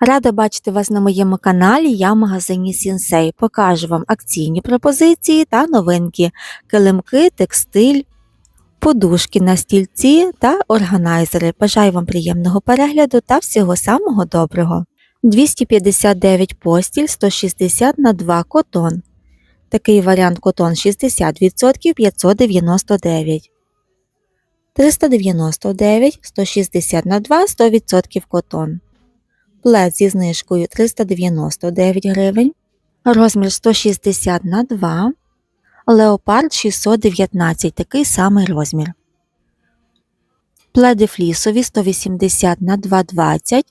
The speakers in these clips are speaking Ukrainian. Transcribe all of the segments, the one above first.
Рада бачити вас на моєму каналі. Я в магазині Сінсей. Покажу вам акційні пропозиції та новинки, килимки, текстиль, подушки на стільці та органайзери. Бажаю вам приємного перегляду та всього самого доброго. 259 постіль 160 на 2 котон. Такий варіант котон 60% 599. 399 160 на 2 100% котон. Плед зі знижкою 399 гривень. Розмір 160 на 2. Леопард 619 такий самий розмір. Пледи флісові 180 на 220.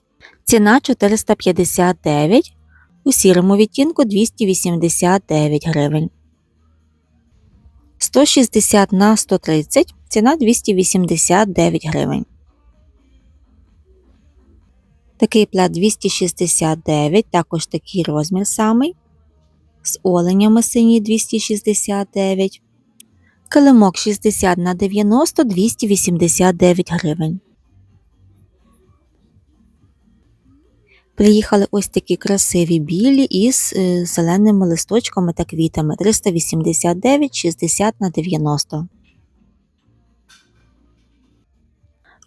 Ціна 459. У сірому відтінку 289 гривень. 160 на 130. Ціна 289 гривень. Такий плед 269, також такий розмір самий. З оленями синій 269. Килимок 60 на 90 289 гривень. Приїхали ось такі красиві білі із е, зеленими листочками та квітами 389 60 на 90.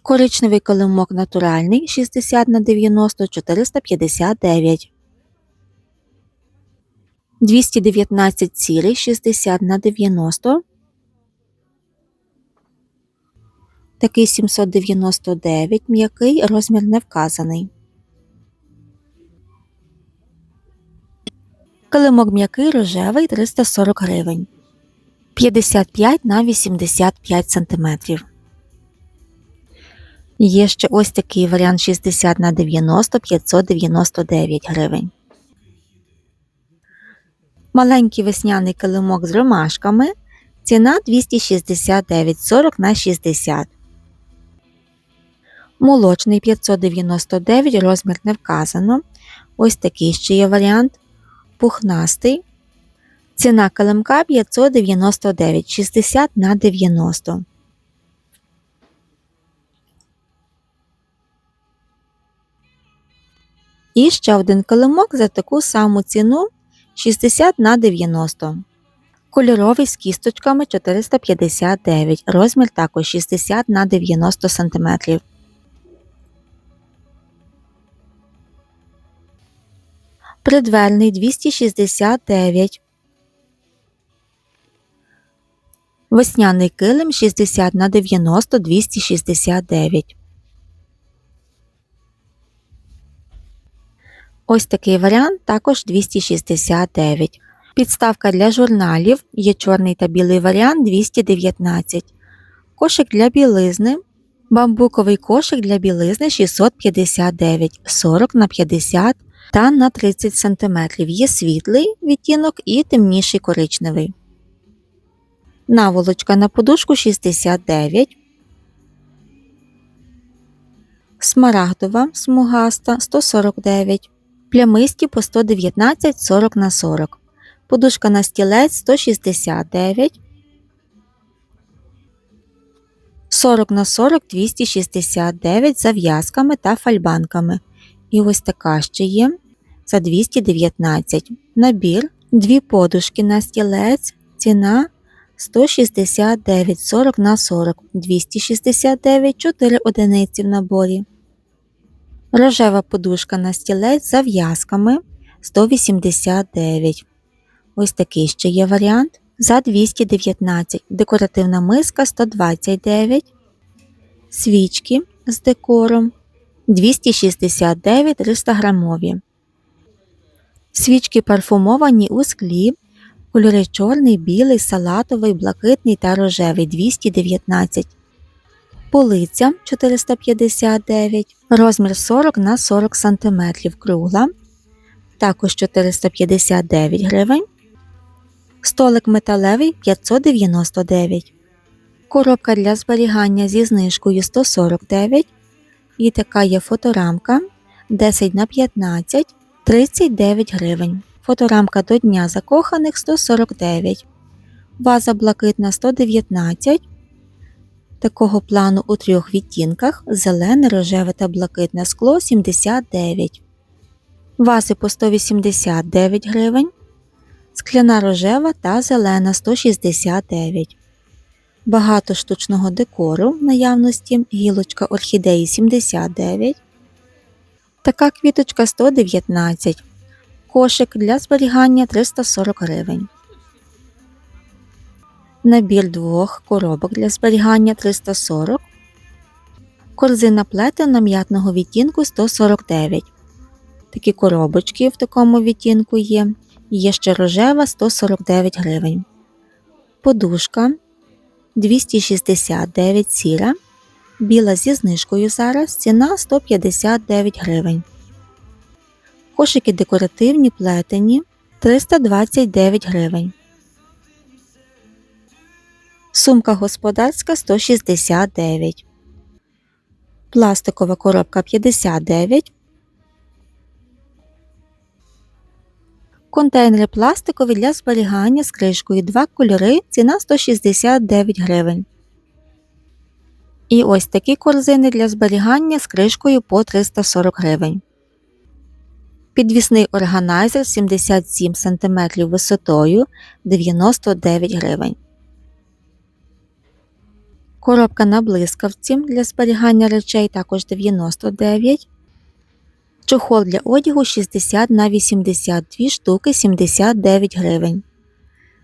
Коричневий килимок натуральний 60 на 90 459. 219 сірий 60 на 90. Такий 799 м'який, розмір не вказаний. Килимок м'який рожевий 340 гривень. 55 на 85 сантиметрів. Є ще ось такий варіант 60 на 90 599 гривень. Маленький весняний килимок з ромашками. Ціна 269 40 на 60. Молочний 599 розмір не вказано. Ось такий ще є варіант. Пухнастий. Ціна килимка 599 60 на 90. І ще один килимок за таку саму ціну 60 на 90. Кольоровий з кісточками 459, розмір також 60 на 90 см. Придверний 269. Весняний килим 60 на 90 269. Ось такий варіант також 269. Підставка для журналів є чорний та білий варіант 219. Кошик для білизни. Бамбуковий кошик для білизни 659, 40 на 50 та на 30 см. Є світлий відтінок і темніший коричневий. Наволочка на подушку 69. Смарагдова смугаста 149 плямисті по 119 40 на 40, подушка на стілець 169, 40 на 40 269 за в'язками та фальбанками. І ось така ще є за 219. Набір, дві подушки на стілець, ціна 169 40 на 40, 269 4 одиниці в наборі. Рожева подушка на стілець за в'язками 189. Ось такий ще є варіант. За 219. Декоративна миска 129. Свічки з декором 269 300 грамові. Свічки парфумовані у склі. Кольори чорний, білий, салатовий, блакитний та рожевий 219 полиця 459, розмір 40 на 40 см кругла, також 459 гривень, столик металевий 599, коробка для зберігання зі знижкою 149 і така є фоторамка 10 на 15 39 гривень. Фоторамка до Дня закоханих 149, ваза блакитна 119 такого плану у трьох відтінках зелене, рожеве та блакитне скло 79. Вази по 189 гривень, скляна рожева та зелена 169 Багато штучного декору в наявності гілочка орхідеї 79 Така квіточка 119 Кошик для зберігання 340 гривень. Набір двох коробок для зберігання 340 Корзина плетена м'ятного відтінку 149 Такі коробочки в такому відтінку є. Є ще рожева 149 гривень. Подушка 269 сіра. Біла зі знижкою зараз ціна 159 гривень. Кошики декоративні плетені 329 гривень. Сумка господарська 169. Пластикова коробка 59. Контейнери пластикові для зберігання з кришкою. Два кольори. Ціна 169 гривень. І ось такі корзини для зберігання з кришкою по 340 гривень. Підвісний органайзер 77 см висотою 99 гривень. Коробка на блискавці для зберігання речей також 99 Чохол для одягу 60 на 82 штуки 79 гривень.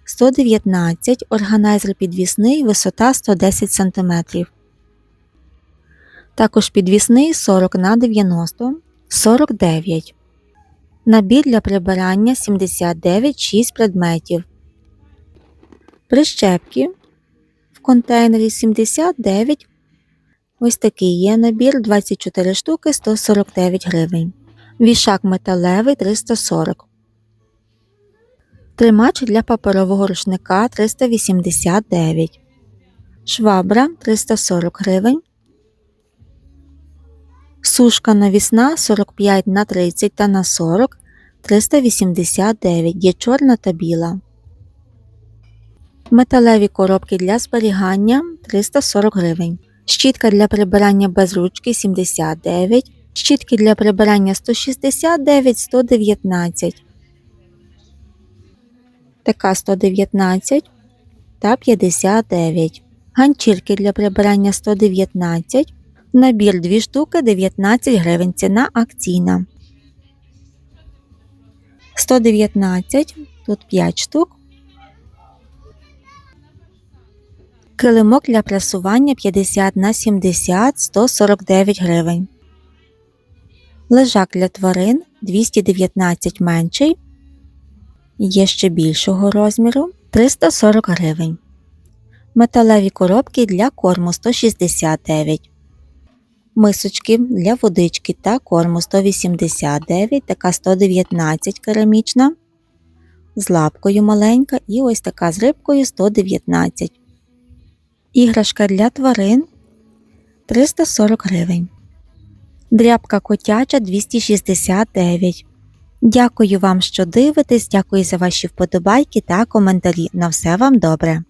119 Органайзер підвісний висота 110 см. Також підвісний 40 на 90 49 Набір для прибирання 79 6 предметів. Прищепки контейнері 79 Ось такий є набір 24 штуки 149 гривень. Вішак металевий 340. Тримач для паперового рушника 389. Швабра 340 гривень. Сушка навісна 45 на 30 та на 40 389 є чорна та біла. Металеві коробки для зберігання 340 гривень. Щітка для прибирання без ручки 79, щітки для прибирання 169, 119, така 119 та 59. Ганчірки для прибирання 119, набір 2 штуки 19 гривень. Ціна акційна. 119, тут 5 штук. Килимок для прасування 50 на 70 149 гривень. Лежак для тварин 219 менший. Є ще більшого розміру 340 гривень. Металеві коробки для корму 169. Мисочки для водички та корму 189, така 119 керамічна. З лапкою маленька і ось така з рибкою 119 Іграшка для тварин 340 гривень. Дрябка котяча 269. Дякую вам, що дивитесь. Дякую за ваші вподобайки та коментарі. На все вам добре.